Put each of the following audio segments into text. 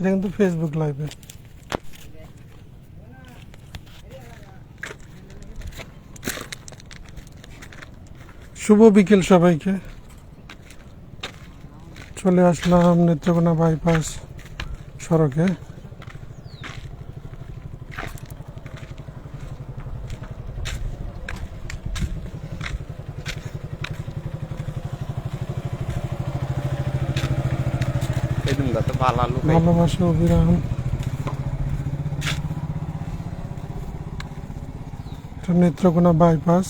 এটা কিন্তু ফেসবুক লাইভে শুভ বিকেল সবাইকে। চলে আসলাম নেত্রকোনা বাইপাস সড়কে। সেদিনটা তো ভালো আলু ভালোবাসা অবিরাম। নেত্রকোনা বাইপাস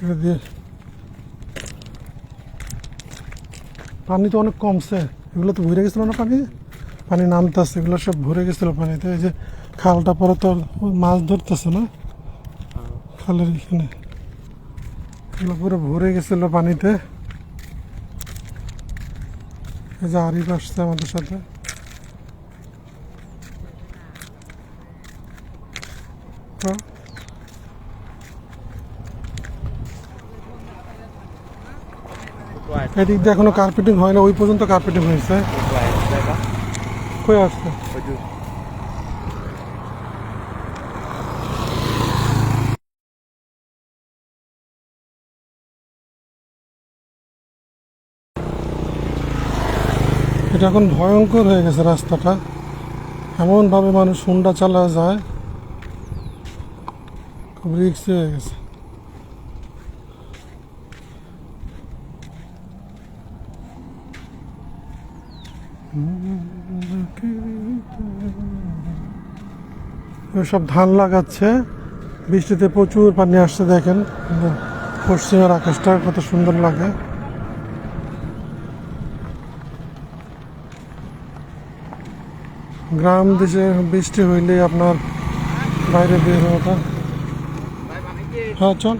এটা দিয়ে পানি তো অনেক কমছে। এগুলো তো ভরে গেছিল না পানি? পানি নামতেছে এগুলো সব ভরে গেছিল পানিতে। এই যে খালটা পরে তো মাছ ধরতেছে না? খালের এখানে। এগুলো পুরো ভরে গেছিল পানিতে। এই যে আরিফ আসছে আমাদের সাথে। তো? এদিক দিয়ে এখনও কার্পেটিং হয় না ওই পর্যন্ত কার্পেটিং হয়েছে। কই আসছে? এটা এখন ভয়ঙ্কর হয়ে গেছে রাস্তাটা। এমনভাবে মানুষ হুন্ডা চালা যায়। খুব রিক্সি হয়ে গেছে। সব ধান লাগাচ্ছে। বৃষ্টিতে প্রচুর পানি আসছে, দেখেন। পশ্চিমের আকাশটা কত সুন্দর লাগে। গ্রাম দেশে বৃষ্টি হইলে আপনার বাইরে বের হওয়াটা হ্যাঁ চল।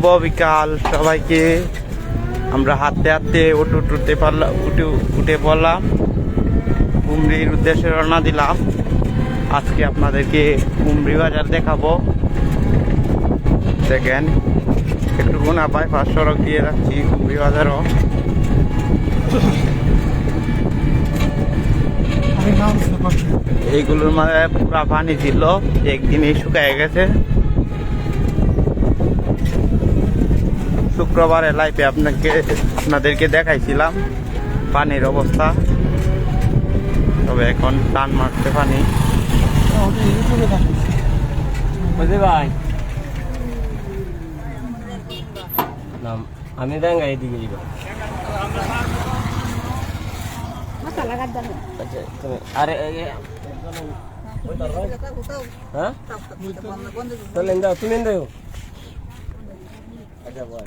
শুভ বিকাল সবাইকে। আমরা হাঁটতে হাঁটতে উঠে উঠতে পারলাম, উঠে উঠে পড়লাম। কুমড়ির উদ্দেশ্যে রওনা দিলাম। আজকে আপনাদেরকে কুমড়ি বাজার দেখাবো। দেখেন একটু গুণা পাঁচ সড়ক দিয়ে রাখছি কুমড়ি বাজারও। এইগুলোর মাঝে পুরা পানি ছিল, একদিনই শুকায় গেছে। শুক্রবারে লাইফে আপনাকে আপনাদেরকে দেখাইছিলাম পানির অবস্থা। তবে এখন টান মারছে পানি। ভাই? আমি দেঙ্গা এদিকে যাব আরে হ্যাঁ? তুমি দেও আচ্ছা বল।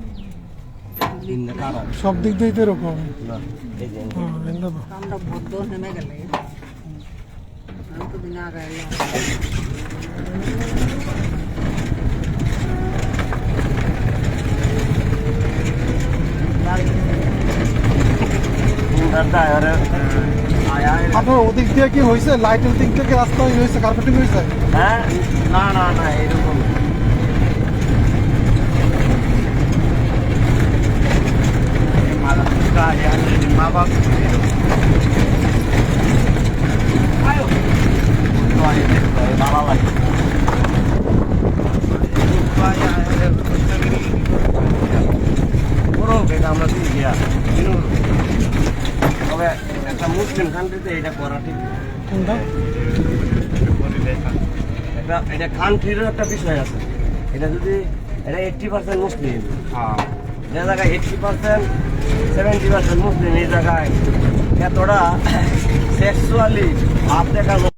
সব দিক দিয়েই তো এরকম। আপনার ওদিক দিয়ে কি হয়েছে? লাইটের দিক থেকে রাস্তা হয়েছে কার্পেটিং হয়েছে? হ্যাঁ না না না এরকম মা বাপ ভালো লাগে পুরো বেগ আমরা দিয়ে গিয়া তবে একটা মুসলিম কান্ট্রিতে এটা করা ঠিক না। এটা কান্ট্রিরও একটা বিষয় আছে এটা যদি এটা এইটটি পার্সেন্ট মুসলিম হ্যাঁ যে জায়গায় এইটটি পার্সেন্ট সেভেন্টি পার্সেন্ট মুসলিম এই জায়গায়। এতটা সেক্সুয়ালি ভাব দেখানো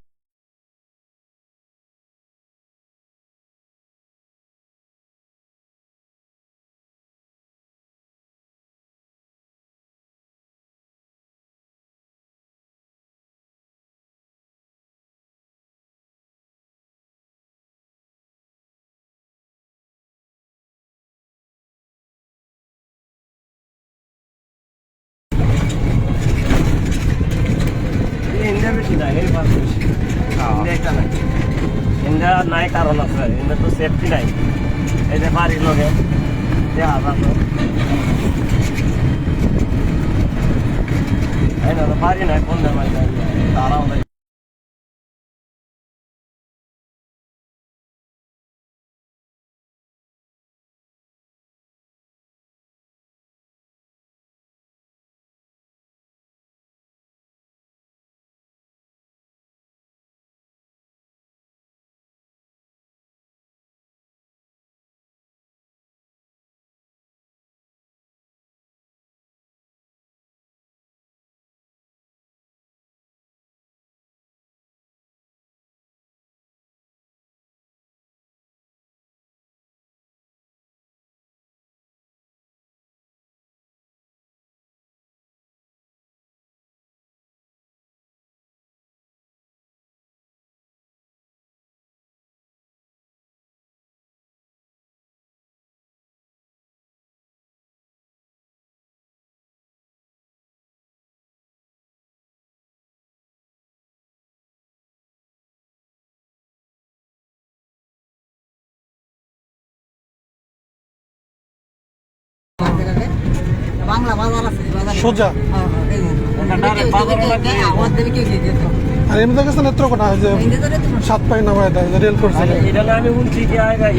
বেশি নাই এই পার্সেন্ট বেশি। একটা নাই। এটা নাই কারণ আছে এটা তো সেফটি নাই। এই যে বাড়ির লগে দেখা যাচ্ছে এই না বাড়ি নাই কোন বাড়ি তারাও নাই। আর এমনি যে সাত পাই যে রেল করছে। আমি কি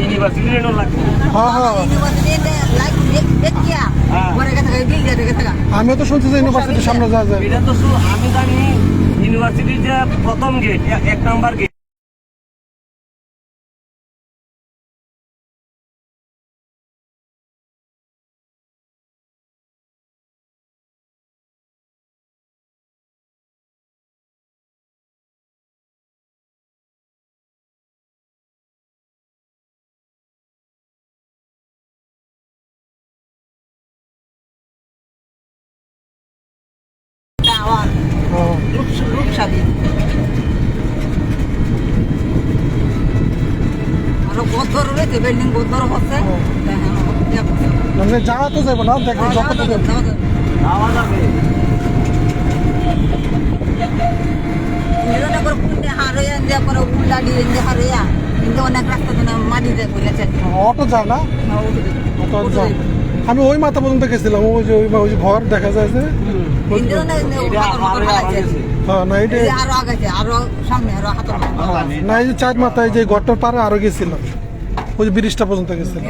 ইউনিভার্সিটি লাগবে। হ্যাঁ হ্যাঁ। ইউনিভার্সিটিতে লাইক দেখ- দেখিয়া, হ্যাঁ। আমিও তো শুনছি যে ইউনিভার্সিটির সামনে যাওয়া যায়। এটা তো আমি জানি ইউনিভার্সিটির যে প্রথম গেট এক নাম্বার গেট এটা আবার হ্যাঁ। রূপ- রূপসাদি। আরও বদ্ধর রয়েছে, বিল্ডিং বদ্ধর হচ্ছে। যাওয়া তো যাব না দেখো যাওয়া যাবে। অটো যায় না। অটো যায়। আমি ওই মাথা পর্যন্ত গেছিলাম ওই যে ওই ওই ঘর দেখা যায় যে। না, এই চার মাথায় যে ঘরটার পারে আরও গেছিলাম। ওই ব্রিজটা পর্যন্ত গেছিলাম।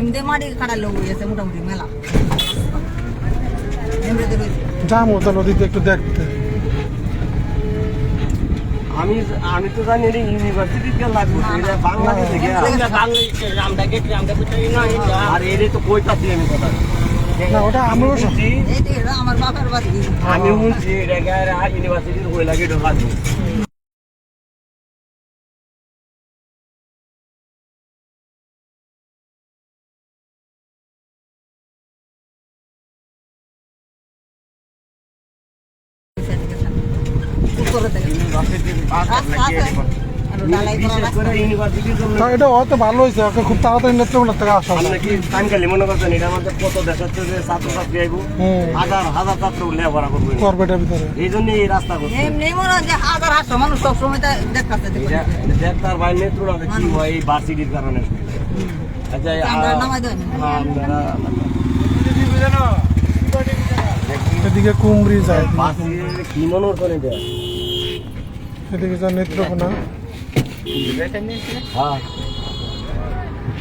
যাম ওটা নদীতে একটু দেখতে। আমি আমি তো জানি এটা ইউনিভার্সিটিতে লাগবে এটা বাংলাদেশে গিয়া আর এর তো কইতাছি আমি কথা। না, ওটা আমার বাড়ি। আমি এটা ইউনিভার্সিটির হয়ে লাগে এটা তা এটা হয়তো ভালো হয়েছে ওকে খুব তাড়াতাড়ি নেত্রকোনা থেকে আসা আপনি কি টাইমকালি মনে করছেন কত থেকে ছাত্রছাত্রী আইব? হাজার হাজার ছাত্র লেখাপড়া করবে করবে। এটার ভিতরে। এই জন্য এই রাস্তা করছে। এমনি মনে হয় যে হাজার হাজার মানুষ সবসময় তা দেখতেছে। এটা দেখতার বাইরে নেত্রকোনাতে কি হয় এই ভার্সিটির কারণে। আচ্ছা আমরা নামাই দেয় এদিকে কুমড়ি যায়। কি মনে এটা? এদিকে যায় নেত্রকোনা হ্যাঁ।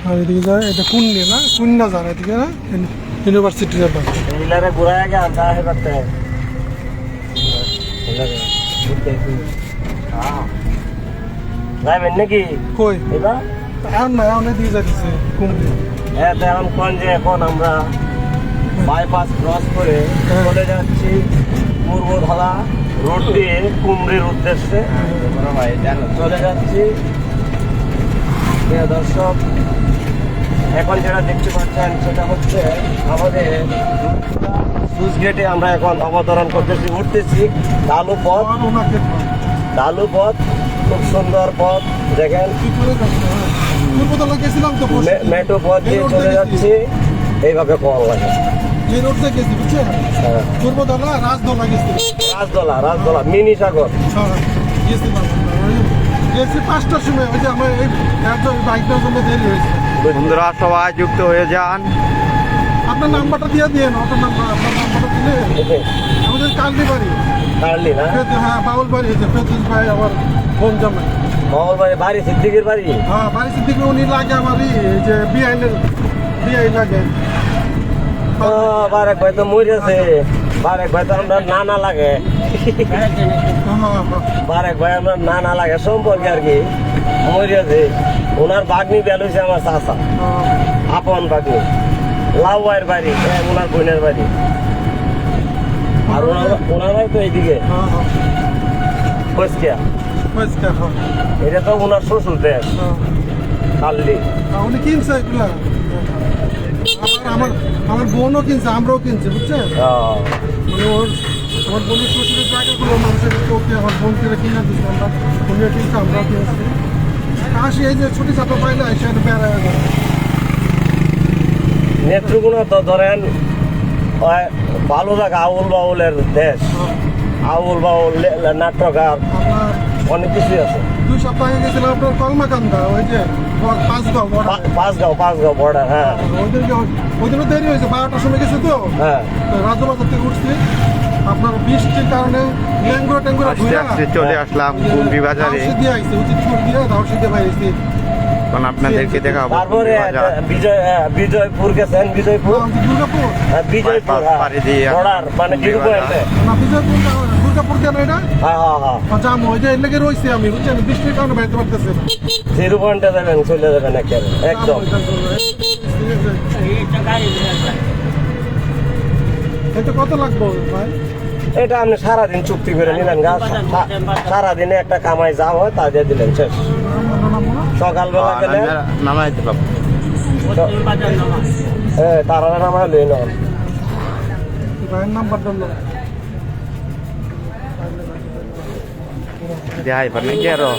আর এদিকে যায় এটা কুন্নি না? কুন্না যায় না এদিকে না? ইউনিভার্সিটি যাবে এইলারে ঘুরায় আগে আনতে আসে করতে। যাবেন নাকি? কই? এবার? এখন না এখন দিয়ে যাচ্ছে কুমড়ি হ্যাঁ তো এখন কোন যে এখন আমরা বাইপাস ক্রস করে চলে যাচ্ছি পূর্ব ধলা উদ্দেশ্যে। চলে যাচ্ছি। প্রিয় দর্শক, এখন যেটা দেখতে পাচ্ছেন, সেটা হচ্ছে আমাদের আমরা এখন অবতরণ করতেছি। উঠতেছি ডালু পথ। ডালু পথ, খুব সুন্দর পথ, দেখেন। মেট্রো পথ দিয়ে চলে যাচ্ছি। এইভাবে কল লাগে। এই রোড দিয়ে গেছি বুঝছেন? হ্যাঁ। পূর্বতলা রাজদলা গেছি। রাজদোলা রাজদোলা মিনি সাগর হ্যাঁ, ওই গেছি পাঁচটার সময় ওই যে আমার এই বাইকটার জন্য দেরি হয়েছে। বন্ধুরা সবাই যুক্ত হয়ে যান। আপনার নাম্বারটা দিয়ে দিয়ে আপনার নাম্বার আপনার নাম্বারটা দিলে আমাদের কালদি বাড়ি। কার্লি না? হ্যাঁ বাউল বাড়ি হয়েছে ফেরদুস ভাই আমার বাড়ি বাড়ি সিদ্দিকের বাড়ি? হ্যাঁ বাড়ি দিকে উনি লাগে আমারই যে বিআইনের বিআই লাগে। বারেক ভাই তো মরেছে বারেক ভাই তো আমরা নানা লাগে। বারেক ভাই আমরা নানা লাগে সম্পর্কে আর কি। মরেছে ওনার বাগনি বেলুছে আমার চাষা আপন বাগনি লাউয়ের বাড়ি ওনার বোনের বাড়ি। আর ওনার ওনার বাড়ি তো এইদিকে। হ্যাঁ এটা তো ওনার শ্বশুর দেশ। হ্যাঁ। কাল্লি উনি কিনছে এগুলা? আমার বোনও কিনছে আমরাও কিনছি বুঝছেন? মানে ওর আমার বোনের শ্বশুরের জায়গাগুলো মানুষের ওকে আমার বোনকে কিনে দিচ্ছে আমরা। উনিও কিনছে আমরাও কিনছি। আসি এই যে ছুটি চাপা পাইলে এসে বেড়ায় নেত্রকোনা তো ধরেন ভালো জায়গা আউল বাউলের দেশ। আউল বাউল নাট্যকার অনেক কিছুই আছে। সপ্তাহ গেছিলাম আপনার কলমাকান্দা ওই যে পাঁচগাঁও পাঁচগাঁও পাঁচগাঁও বর্ডার হ্যাঁ। ওইদিনকে ওইদিনও দেরি হয়েছে বারোটার সময় গেছে তো। হ্যাঁ। তো রাজবাজার থেকে উঠছি আপনার বৃষ্টির কারণে চলে আসলাম কুম্বি বাজারে। দিয়ে আইছে উচিতপুর দিয়ে রাউসি দিয়ে বাইরেছি। এখন আপনাদেরকে দেখাবো তারপরে বিজয় হ্যাঁ, বিজয়পুর গেছেন বিজয়পুর? হ্যাঁ, বিজয়পুর। পাড়ি দিয়ে বর্ডার মানে কুম্বি না দুর্গাপুর কেন এটা? হ্যাঁ হ্যাঁ হ্যাঁ। আচ্ছা আমি ওই যে এর লেগে রয়েছি আমি বুঝছেন? বৃষ্টির কারণে বাইরে পারতেছি না। জিরো যাবেন চলে যাবেন একেবারে একদম। এটা কত লাগবে ভাই? এটা আপনি সারাদিন চুক্তি করে নিলেন গা সারাদিনে একটা কামাই যা হয় তা দিয়ে দিলেন শেষ। সকালবেলা গেলে নামাইতে পারব। হ্যাঁ তারা নামায় লই না ভাইয়ের দেখাই পার নাকি আরও